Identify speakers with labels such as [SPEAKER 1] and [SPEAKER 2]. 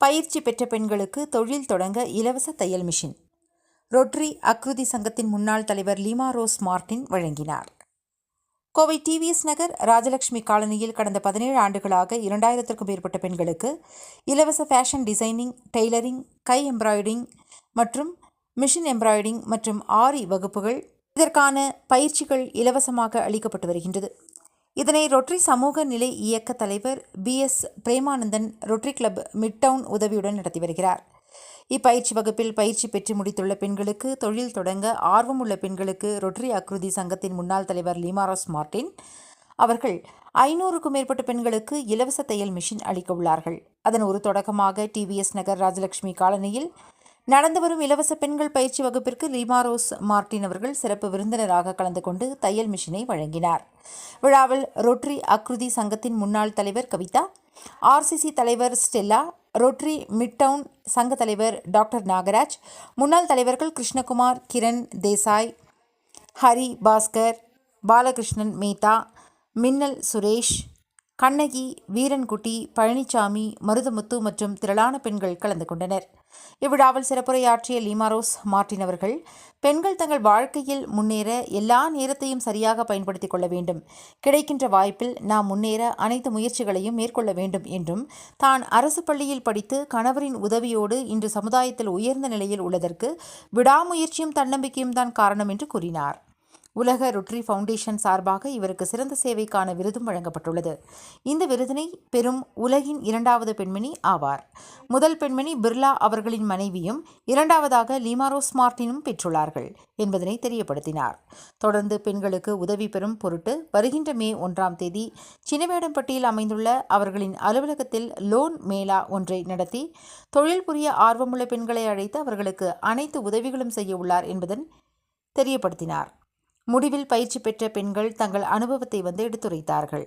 [SPEAKER 1] பயிற்சி பெற்ற பெண்களுக்கு தொழில் தொடங்க இலவச தையல் மிஷின். ரொட்ரி அக்ருதி சங்கத்தின் முன்னாள் தலைவர் லீமா ரோஸ் மார்டின் வழங்கினார். கோவை டிவிஎஸ் நகர் ராஜலட்சுமி காலனியில் கடந்த பதினேழு ஆண்டுகளாக இரண்டாயிரத்திற்கும் மேற்பட்ட பெண்களுக்கு இலவச ஃபேஷன் டிசைனிங் டெய்லரிங் கை எம்ப்ராய்டிங் மற்றும் மிஷின் எம்ப்ராய்டிங் மற்றும் ஆரி வகுப்புகள் இதற்கான பயிற்சிகள் இலவசமாக அளிக்கப்பட்டு வருகின்றது. இதனை ரொட்டரி சமூக நிலை இயக்க தலைவர் P S Premanandan Rotary Club Midtown உதவியுடன் நடத்தி வருகிறார். இப்பயிற்சி வகுப்பில் பயிற்சி பெற்று முடித்துள்ள பெண்களுக்கு தொழில் தொடங்க ஆர்வமுள்ள பெண்களுக்கு ரொட்டரி அக்ருதி சங்கத்தின் முன்னாள் தலைவர் லீமாராஸ் மார்டின் அவர்கள் ஐநூறுக்கும் மேற்பட்ட பெண்களுக்கு இலவச தையல் மிஷின் அளிக்க உள்ளார்கள். அதன் ஒரு தொடக்கமாக டிவிஎஸ் நகர் ராஜலட்சுமி காலனியில் நடந்து வரும் இலவச பெண்கள் பயிற்சி வகுப்பிற்கு லீமாரோஸ் மார்டின் அவர்கள் சிறப்பு விருந்தினராக கலந்து கொண்டு தையல் மிஷினை வழங்கினார். விழாவில் ரொட்ரி அக்ருதி சங்கத்தின் முன்னாள் தலைவர் கவிதா ஆர்சிசி தலைவர் ஸ்டெல்லா ரொட்ரி மிட்டவுன் சங்க தலைவர் டாக்டர் நாகராஜ் முன்னாள் தலைவர்கள் கிருஷ்ணகுமார் கிரண் தேசாய் ஹரி பாஸ்கர் பாலகிருஷ்ணன் மேத்தா மின்னல் சுரேஷ் கண்ணகி வீரன்குட்டி பழனிசாமி மருதமுத்து மற்றும் திரளான பெண்கள் கலந்து கொண்டனர். இவ்விழாவில் சிறப்புரையாற்றிய லீமாரோஸ் மார்டின் அவர்கள் பெண்கள் தங்கள் வாழ்க்கையில் முன்னேற எல்லா நேரத்தையும் சரியாக பயன்படுத்திக் கொள்ள வேண்டும். கிடைக்கின்ற வாய்ப்பில் நாம் முன்னேற அனைத்து முயற்சிகளையும் மேற்கொள்ள வேண்டும் என்றும் தான் அரசு பள்ளியில் படித்து கணவரின் உதவியோடு இன்று சமுதாயத்தில் உயர்ந்த நிலையில் உள்ளதற்கு விடாமுயற்சியும் தன்னம்பிக்கையும் தான் காரணம் என்று கூறினார். உலக ரொட்டரி ஃபவுண்டேஷன் சார்பாக இவருக்கு சிறந்த சேவைக்கான விருதும் வழங்கப்பட்டுள்ளது. இந்த விருதினை பெறும் உலகின் இரண்டாவது பெண்மணி ஆவார். முதல் பெண்மணி பிர்லா அவர்களின் மனைவியும் இரண்டாவதாக லீமாரோஸ் மார்டினும் பெற்றுள்ளார்கள் என்பதனை தெரியப்படுத்தினார். தொடர்ந்து பெண்களுக்கு உதவி பெறும் பொருட்டு வருகின்ற மே ஒன்றாம் தேதி சின்னவேடம்பட்டியில் அமைந்துள்ள அவர்களின் அலுவலகத்தில் லோன் மேளா ஒன்றை நடத்தி தொழில் புரிய ஆர்வமுள்ள பெண்களை அழைத்து அவர்களுக்கு அனைத்து உதவிகளும் செய்ய உள்ளார் என்பதன் தெரியப்படுத்தினார். முடிவில் பயிற்சி பெற்ற பெண்கள் தங்கள் அனுபவத்தை வந்து எடுத்துரைத்தார்கள்.